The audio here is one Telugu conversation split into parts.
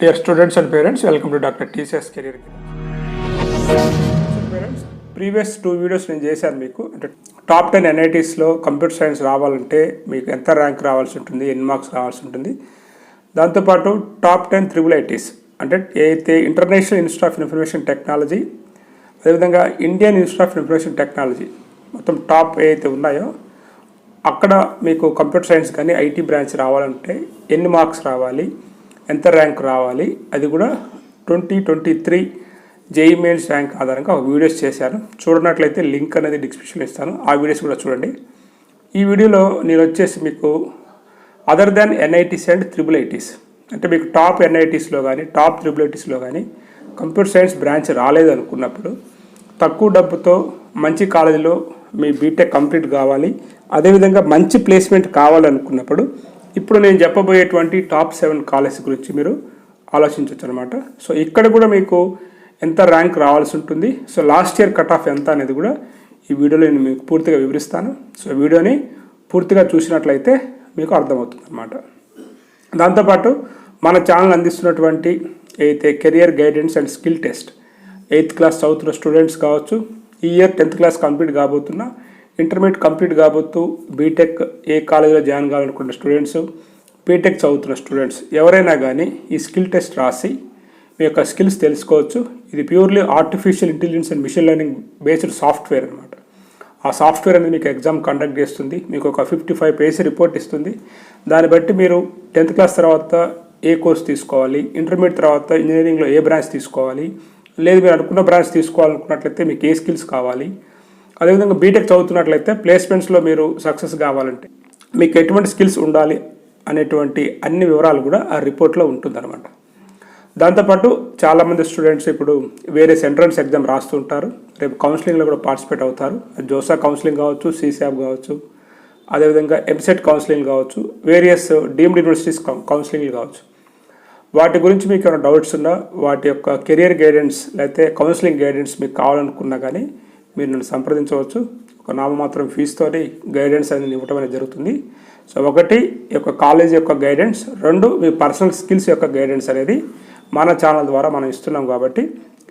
Dear students and parents welcome to doctor TCS career parents previous two videos నేను చేశాను మీకు. అంటే టాప్ టెన్ ఎన్ఐటీస్లో కంప్యూటర్ సైన్స్ రావాలంటే మీకు ఎంత ర్యాంక్ రావాల్సి ఉంటుంది ఎన్ని మార్క్స్ రావాల్సి ఉంటుంది. దాంతోపాటు టాప్ టెన్ త్రిబుల్ ఐటీస్ అంటే అయితే international institute of information technology అదేవిధంగా Indian institute of information technology మొత్తం టాప్ ఏదైతే ఉన్నాయో అక్కడ మీకు కంప్యూటర్ సైన్స్ కానీ ఐటీ బ్రాంచ్ రావాలంటే ఎన్ని మార్క్స్ రావాలి. ఎంత ర్యాంక్ రావాలి? అది కూడా twenty twenty three JEE mains rank ఆధారంగా ఒక వీడియోస్ చేశాను. చూడనట్లయితే లింక్ అనేది డిస్క్రిప్షన్లో ఇస్తాను. ఆ వీడియోస్ కూడా చూడండి. ఈ వీడియోలో నేను వచ్చేసి మీకు other than NITs and triple ITs అంటే మీకు టాప్ ఎన్ఐటీస్లో కానీ టాప్ త్రిబుల్ ఐటీస్లో కానీ కంప్యూటర్ సైన్స్ బ్రాంచ్ రాలేదు అనుకున్నప్పుడు తక్కువ డబ్బుతో మంచి కాలేజీలో మీ బీటెక్ కంప్లీట్ కావాలి. అదేవిధంగా మంచి ప్లేస్మెంట్ కావాలనుకున్నప్పుడు ఇప్పుడు నేను చెప్పబోయేటువంటి టాప్ సెవెన్ కాలేజ్ గురించి మీరు ఆలోచించవచ్చు అనమాట సో ఇక్కడ కూడా మీకు ఎంత ర్యాంక్ రావాల్సి ఉంటుంది. So last year cut off ఎంత అనేది కూడా ఈ వీడియోలో నేను మీకు పూర్తిగా వివరిస్తాను. సో వీడియోని పూర్తిగా చూసినట్లయితే మీకు అర్థమవుతుంది అనమాట దాంతోపాటు మన ఛానల్ అందిస్తున్నటువంటి అయితే career guidance and skill test eighth class చదువుతున్న స్టూడెంట్స్ కావచ్చు ఈ ఇయర్ టెన్త్ క్లాస్ కంప్లీట్ కాబోతున్న ఇంటర్మీడియట్ కంప్లీట్ కాబోతూ బీటెక్ ఏ కాలేజీలో జాయిన్ కావాలనుకున్న స్టూడెంట్స్ బీటెక్ చదువుతున్న స్టూడెంట్స్ ఎవరైనా కానీ ఈ స్కిల్ టెస్ట్ రాసి మీ యొక్క స్కిల్స్ తెలుసుకోవచ్చు. ఇది purely artificial intelligence and machine learning based software అనమాట ఆ సాఫ్ట్వేర్ అనేది మీకు ఎగ్జామ్ కండక్ట్ చేస్తుంది. మీకు ఒక ఫిఫ్టీ ఫైవ్ పేజ్ రిపోర్ట్ ఇస్తుంది. దాన్ని బట్టి మీరు టెన్త్ క్లాస్ తర్వాత ఏ కోర్స్ తీసుకోవాలి ఇంటర్మీడియట్ తర్వాత ఇంజనీరింగ్లో ఏ బ్రాంచ్ తీసుకోవాలి లేదు మీరు అనుకున్న బ్రాంచ్ తీసుకోవాలనుకున్నట్లయితే మీకు ఏ స్కిల్స్ కావాలి అదేవిధంగా బీటెక్ చదువుతున్నట్లయితే ప్లేస్మెంట్స్లో మీరు సక్సెస్ కావాలంటే మీకు ఎటువంటి స్కిల్స్ ఉండాలి అనేటువంటి అన్ని వివరాలు కూడా ఆ రిపోర్ట్లో ఉంటుందన్నమాట. దాంతోపాటు చాలామంది స్టూడెంట్స్ ఇప్పుడు వేరే ఎంట్రన్స్ ఎగ్జామ్ రాస్తుంటారు. రేపు కౌన్సిలింగ్లో కూడా పార్టిసిపేట్ అవుతారు. జోసా కౌన్సిలింగ్ కావచ్చు సీసాబ్ కావచ్చు అదేవిధంగా ఎంసెట్ కౌన్సిలింగ్ కావచ్చు వేరియస్ డీమ్డ్ యూనివర్సిటీస్ కౌన్సిలింగ్ కావచ్చు. వాటి గురించి మీకు ఏమైనా డౌట్స్ ఉన్నా వాటి యొక్క కెరియర్ గైడెన్స్ లేకపోతే కౌన్సిలింగ్ గైడెన్స్ మీకు కావాలనుకున్నా కానీ మీరు నన్ను సంప్రదించవచ్చు. ఒక నామమాత్రం ఫీజుతోని గైడెన్స్ అనేది ఇవ్వటం అనేది జరుగుతుంది. సో ఒకటి యొక్క కాలేజ్ యొక్క గైడెన్స్ రెండు మీ పర్సనల్ స్కిల్స్ యొక్క గైడెన్స్ అనేది మన ఛానల్ ద్వారా మనం ఇస్తున్నాం కాబట్టి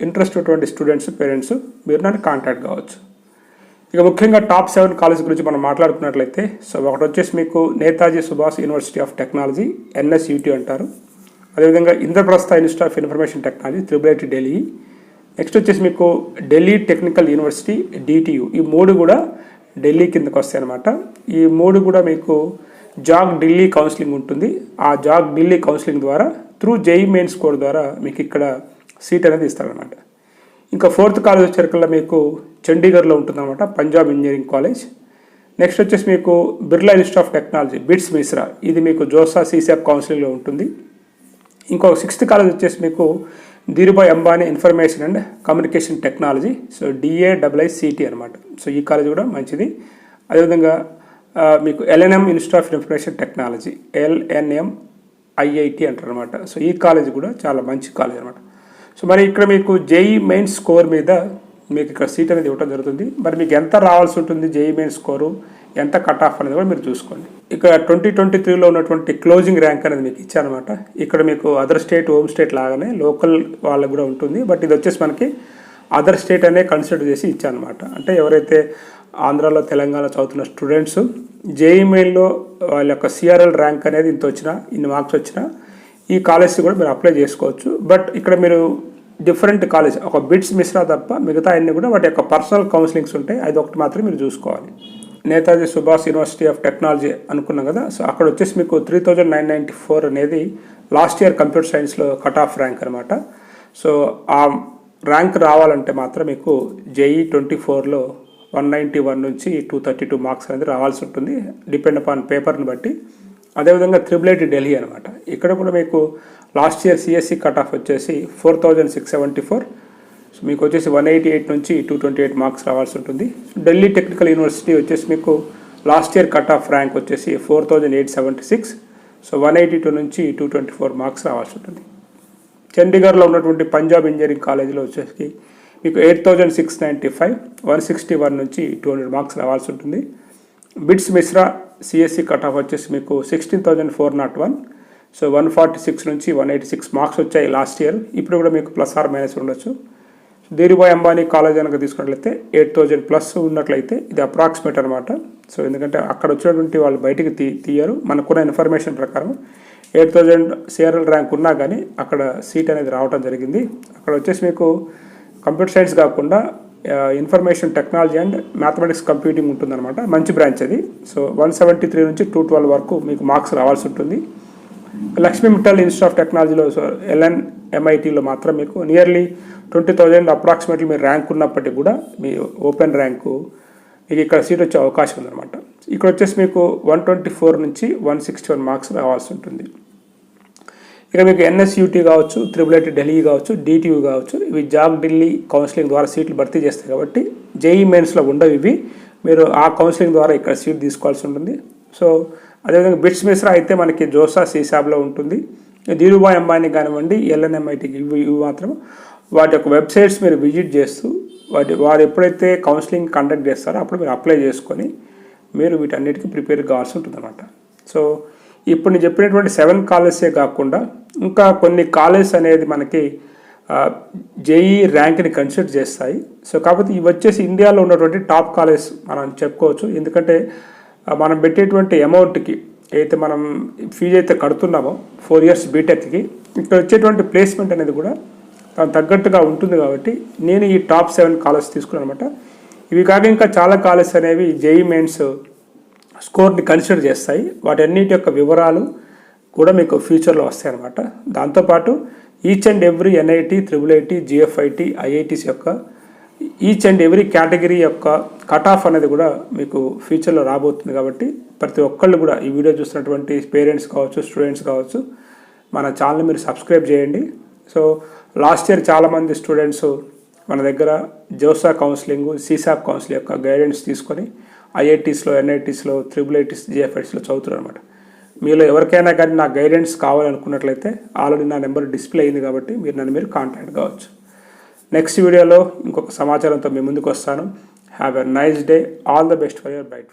ఇంట్రెస్ట్ ఉన్నటువంటి స్టూడెంట్స్ పేరెంట్స్ మీరు నన్ను కాంటాక్ట్ కావచ్చు. ఇక ముఖ్యంగా టాప్ సెవెన్ కాలేజ్ గురించి మనం మాట్లాడుకున్నట్లయితే సో ఒకటి వచ్చేసి మీకు Netaji Subhash university of technology NSUT అంటారు. అదేవిధంగా Indraprastha institute of information technology triple IT Delhi next వచ్చేసి మీకు ఢిల్లీ టెక్నికల్ యూనివర్సిటీ డిటియు ఈ మూడు కూడా ఢిల్లీ కిందకు వస్తాయి అనమాట ఈ మూడు కూడా మీకు జాగ్ ఢిల్లీ కౌన్సిలింగ్ ఉంటుంది. ఆ జాగ్ ఢిల్లీ కౌన్సిలింగ్ ద్వారా త్రూ జేఈ మెయిన్ స్కోర్ ద్వారా మీకు ఇక్కడ సీట్ అనేది ఇస్తారనమాట ఇంకా ఫోర్త్ కాలేజ్ వచ్చేకల్లా మీకు చండీగఢ్లో ఉంటుందన్నమాట పంజాబ్ ఇంజనీరింగ్ కాలేజ్ నెక్స్ట్ వచ్చేసి మీకు Birla institute of technology BITS Mesra ఇది మీకు జోసా సీసాప్ కౌన్సిలింగ్లో ఉంటుంది. ఇంకో సిక్స్త్ కాలేజ్ వచ్చేసి మీకు Dhirubhai Ambani information and communication technology so DA అనమాట సో ఈ కాలేజ్ కూడా మంచిది. అదేవిధంగా మీకు LNM institute of information technology LNM IIT అంటారు అనమాట సో ఈ కాలేజ్ కూడా చాలా మంచి కాలేజ్ అనమాట సో మరి ఇక్కడ మీకు జేఈ మెయిన్ స్కోర్ మీద మీకు ఇక్కడ సీట్ అనేది ఇవ్వడం జరుగుతుంది. మరి మీకు ఎంత రావాల్సి ఉంటుంది జేఈ మెయిన్ స్కోరు ఎంత కట్ ఆఫ్ అనేది కూడా మీరు చూసుకోండి. ఇక్కడ ట్వంటీ ట్వంటీ త్రీలో ఉన్నటువంటి క్లోజింగ్ ర్యాంక్ అనేది మీకు ఇచ్చారనమాట ఇక్కడ మీకు అదర్ స్టేట్ హోమ్ స్టేట్ లాగానే లోకల్ వాళ్ళకు కూడా ఉంటుంది. బట్ ఇది వచ్చేసి మనకి అదర్ స్టేట్ అనే కన్సిడర్ చేసి ఇచ్చానమాట అంటే ఎవరైతే ఆంధ్రాలో తెలంగాణ చదువుతున్న స్టూడెంట్స్ జేఈ మెయిన్లో వాళ్ళ యొక్క సిఆర్ఎల్ ర్యాంక్ అనేది ఇంత వచ్చినా ఇన్ని మార్క్స్ వచ్చినా ఈ కాలేజ్ కూడా మీరు అప్లై చేసుకోవచ్చు. బట్ ఇక్కడ మీరు డిఫరెంట్ కాలేజ్ ఒక బిట్స్ మిశ్రా తప్ప మిగతా అన్ని కూడా వాటి యొక్క పర్సనల్ కౌన్సిలింగ్స్ ఉంటాయి అది ఒకటి మాత్రం మీరు చూసుకోవాలి. Netaji Subhash university of technology అనుకున్నాం కదా. సో అక్కడ వచ్చేసి మీకు three thousand nine ninety four అనేది లాస్ట్ ఇయర్ కంప్యూటర్ సైన్స్లో కట్ ఆఫ్ ర్యాంక్ అనమాట సో ఆ ర్యాంక్ రావాలంటే మాత్రం మీకు జేఈ ట్వంటీ ఫోర్లో వన్ నైంటీ వన్ నుంచి టూ థర్టీ టూ మార్క్స్ అనేది రావాల్సి ఉంటుంది. డిపెండ్ అపాన్ పేపర్ని బట్టి. అదేవిధంగా త్రిబుల్ ఐటీ ఢిల్లీ అనమాట ఇక్కడ కూడా మీకు last year CSE cut off వచ్చేసి four thousand six seventy four. So మీకు వచ్చేసి వన్ ఎయిటీ ఎయిట్ నుంచి టూ ట్వంటీ ఎయిట్ మార్క్స్ రావాల్సి ఉంటుంది. ఢిల్లీ టెక్నికల్ యూనివర్సిటీ వచ్చేసి మీకు last year cut off rank వచ్చేసి four thousand eight seventy six so one eighty two నుంచి టూ ట్వంటీ ఫోర్ మార్క్స్ రావాల్సి ఉంటుంది. చండీగఢ్లో ఉన్నటువంటి పంజాబ్ ఇంజనీరింగ్ కాలేజీలో వచ్చేసి మీకు eight thousand six ninety five one sixty one నుంచి టూ హండ్రెడ్ మార్క్స్ రావాల్సి ఉంటుంది. BITS Mesra CSE cut off వచ్చేసి మీకు sixteen thousand four nought one so one forty six నుంచి వన్ ఎయిటీ సిక్స్ మార్క్స్ వచ్చాయి లాస్ట్ ఇయర్ ఇప్పుడు కూడా మీకు ప్లస్ ఆర్ మైనస్ ఉండొచ్చు. ధీరుభాయ్ అంబానీ కాలేజ్ కనుక తీసుకున్నట్లయితే ఎయిట్ థౌజండ్ ప్లస్ ఉన్నట్లయితే ఇది అప్రాక్సిమేట్ అనమాట సో ఎందుకంటే అక్కడ వచ్చినటువంటి వాళ్ళు బయటికి తీ తీయరు. మనకున్న ఇన్ఫర్మేషన్ ప్రకారం ఎయిట్ థౌజండ్ సిఆర్ఎల్ ర్యాంక్ ఉన్నా కానీ అక్కడ సీట్ అనేది రావడం జరిగింది. అక్కడ వచ్చేసి మీకు కంప్యూటర్ సైన్స్ కాకుండా information technology and mathematics computing ఉంటుందన్నమాట. మంచి బ్రాంచ్ అది. సో వన్ సెవెంటీ త్రీ నుంచి టూ ట్వెల్వ్ వరకు మీకు మార్క్స్ రావాల్సి ఉంటుంది. లక్ష్మీ మిట్టల్ ఇన్స్టిట్యూట్ ఆఫ్ టెక్నాలజీలో ఎల్ఎన్ ఎంఐటీలో మాత్రం మీకు నియర్లీ ట్వంటీ థౌజండ్ అప్రాక్సిమేట్లీ మీ ర్యాంక్ ఉన్నప్పటికీ కూడా మీ ఓపెన్ ర్యాంకు మీకు ఇక్కడ సీట్ వచ్చే అవకాశం ఉందన్నమాట. ఇక్కడ వచ్చేసి మీకు వన్ ట్వంటీ ఫోర్ నుంచి వన్ సిక్స్టీ వన్ మార్క్స్ రావాల్సి ఉంటుంది. ఇక మీకు ఎన్ఎస్యూటీ కావచ్చు త్రిబుల్ ఐటీ ఢిల్లీ కావచ్చు డిటియూ కావచ్చు ఇవి జాబ్ ఢిల్లీ కౌన్సిలింగ్ ద్వారా సీట్లు భర్తీ చేస్తాయి కాబట్టి జేఈ మెయిన్స్లో ఉండవు ఇవి. మీరు ఆ కౌన్సిలింగ్ ద్వారా ఇక్కడ సీట్ తీసుకోవాల్సి ఉంటుంది. సో అదేవిధంగా బిట్స్ మిశ్రా అయితే మనకి జోసా సీసాబ్లో ఉంటుంది. ధీరుభాయ్ అంబానీ కానివ్వండి ఎల్ఎన్ఎంఐటీకి ఇవి ఇవి మాత్రం వాటి యొక్క వెబ్సైట్స్ మీరు విజిట్ చేస్తూ వాటి వారు ఎప్పుడైతే కౌన్సిలింగ్ కండక్ట్ చేస్తారో అప్పుడు మీరు అప్లై చేసుకొని మీరు వీటన్నిటికీ ప్రిపేర్ కావాల్సి ఉంటుందన్నమాట. సో ఇప్పుడు నేను చెప్పినటువంటి సెవెన్ కాలేజెసే కాకుండా ఇంకా కొన్ని కాలేజెస్ అనేది మనకి జేఈ ర్యాంక్ని కన్సిడర్ చేస్తాయి. సో కాకపోతే ఇవి వచ్చేసి ఇండియాలో ఉన్నటువంటి టాప్ కాలేజ్ మనం చెప్పుకోవచ్చు. ఎందుకంటే మనం పెట్టేటువంటి అమౌంట్కి అయితే మనం ఫీజు అయితే కడుతున్నామో ఫోర్ ఇయర్స్ బీటెక్కి ఇక్కడ వచ్చేటువంటి ప్లేస్మెంట్ అనేది కూడా దానికి తగ్గట్టుగా ఉంటుంది కాబట్టి నేను ఈ టాప్ సెవెన్ కాలేజ్ తీసుకున్నాను అనమాట ఇవి కాక ఇంకా చాలా కాలేజెస్ అనేవి జేఈ మెయిన్స్ స్కోర్ని కన్సిడర్ చేస్తాయి. వాటన్నిటి యొక్క వివరాలు కూడా మీకు ఫ్యూచర్లో వస్తాయి అనమాట దాంతోపాటు each and every NIT triple IT GFTI IITs యొక్క ఈచ్ అండ్ ఎవ్రీ కేటగిరీ యొక్క కట్ ఆఫ్ అనేది కూడా మీకు ఫ్యూచర్లో రాబోతుంది కాబట్టి ప్రతి ఒక్కళ్ళు కూడా ఈ వీడియో చూసినటువంటి పేరెంట్స్ కావచ్చు స్టూడెంట్స్ కావచ్చు మన ఛానల్ మీరు సబ్స్క్రైబ్ చేయండి. సో లాస్ట్ ఇయర్ చాలామంది స్టూడెంట్స్ మన దగ్గర జోసా కౌన్సిలింగ్ సీసాప్ కౌన్సిల్ యొక్క గైడెన్స్ తీసుకొని ఐఐటీస్లో ఎన్ఐటీస్లో త్రిబుల్ ఐటీస్ జిఎఫ్ఐటీస్లో చదువుతున్నారు అనమాట మీలో ఎవరికైనా కానీ నా గైడెన్స్ కావాలనుకున్నట్లయితే ఆల్రెడీ నా నెంబర్ డిస్ప్లే అయింది కాబట్టి మీరు నన్ను మీరు కాంటాక్ట్ కావచ్చు. నెక్స్ట్ వీడియోలో ఇంకొక సమాచారంతో మీ ముందుకు వస్తాను. Have a nice day all the best for your bright